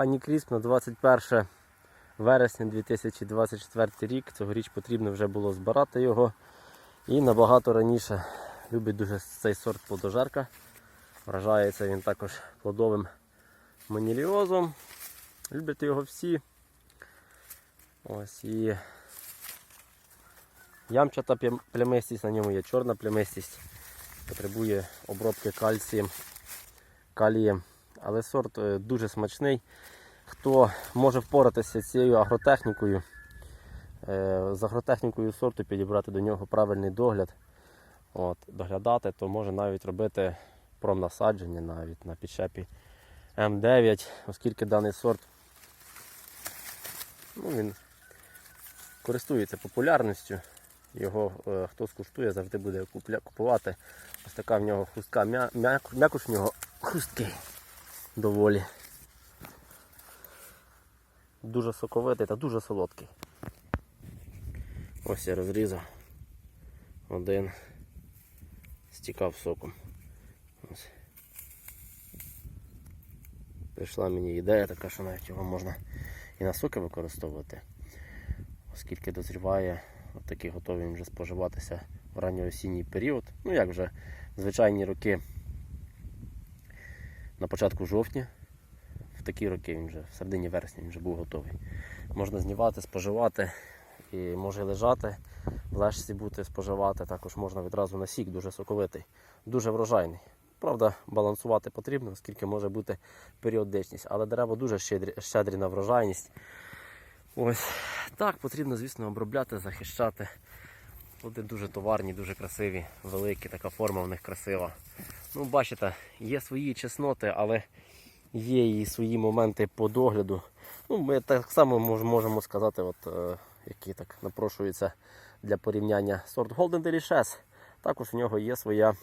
Хані Крісп на 21 вересня 2024 рік. Цьогоріч потрібно вже було збирати його. І набагато раніше любить дуже цей сорт плодожерка. Вражається він також плодовим маніліозом. Люблять його всі. Ось і ямчата плямистість, на ньому є чорна плямистість. Потребує обробки кальцієм, калієм. Але сорт е, дуже смачний. Хто може впоратися з цією агротехнікою, е, з агротехнікою сорту підібрати до нього правильний догляд, от, доглядати, то може навіть робити промнасадження навіть на підщепі М9, оскільки даний сорт ну, він користується популярністю. Його е, хто скуштує, завжди буде купувати. Ось така в нього м'як- м'якуш в нього хрусткий доволі. Дуже соковитий та дуже солодкий. Ось я розрізав. Один стікав соком. Ось. Прийшла мені ідея така, що навіть його можна і на соки використовувати, оскільки дозріває, от такий готовий вже споживатися в ранньоосінній період. Ну як вже звичайні роки на початку жовтня. В такі роки він вже в середині вересня він вже був готовий. Можна знімати, споживати і може лежати, в лежці бути, споживати. Також можна відразу на сік, дуже соковитий, дуже врожайний. Правда, балансувати потрібно, оскільки може бути періодичність, але дерева дуже щедрі, щедрі на врожайність. Ось так потрібно, звісно, обробляти, захищати. Плоди дуже товарні, дуже красиві, великі, така форма в них красива. Ну, бачите, є свої чесноти, але є і свої моменти по догляду. Ну, ми так само можемо сказати, от, е, які так напрошуються для порівняння сорт Golden Delicious. Також в нього є своя,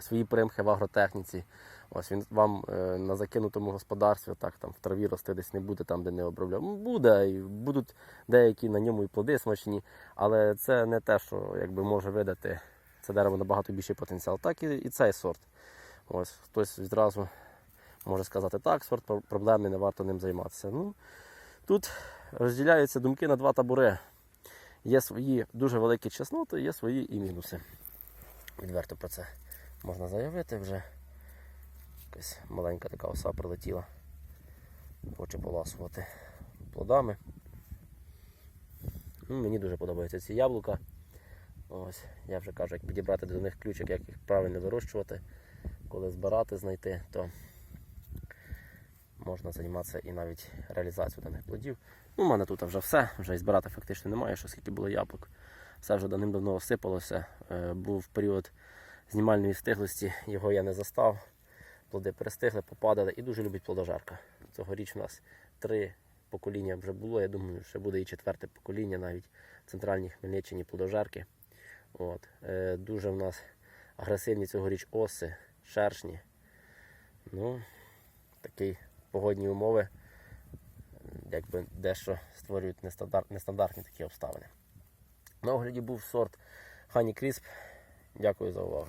свої примхи в агротехніці. Ось він вам е, на закинутому господарстві, так там в траві рости десь не буде, там, де не обробляв. Ну, Буде, і будуть деякі на ньому і плоди смачні, але це не те, що якби може видати це дерево набагато більший потенціал. Так і, і цей сорт. Ось хтось відразу може сказати, так, сорт про- проблемний, не варто ним займатися. Ну, тут розділяються думки на два табори. Є свої дуже великі чесноти, є свої і мінуси. Відверто про це можна заявити вже. Якась маленька така оса прилетіла. Хоче поласувати плодами. Ну, мені дуже подобаються ці яблука. Ось, я вже кажу, як підібрати до них ключик, як їх правильно вирощувати, коли збирати, знайти, то можна займатися і навіть реалізацією даних плодів. Ну, у мене тут вже все, вже і збирати фактично немає, що скільки було яблук. Все вже давним-давно осипалося. Е, Був період знімальної стиглості, його я не застав. Плоди перестигли, попадали і дуже любить плодожарка. Цьогоріч у нас три покоління вже було. Я думаю, ще буде і четверте покоління навіть в центральній Хмельниччині плодожарки. От. Е, дуже в нас агресивні цьогоріч оси, шершні. Ну, такі погодні умови, якби дещо створюють нестандар- нестандартні такі обставини. На огляді був сорт Honey Crisp. Дякую за увагу.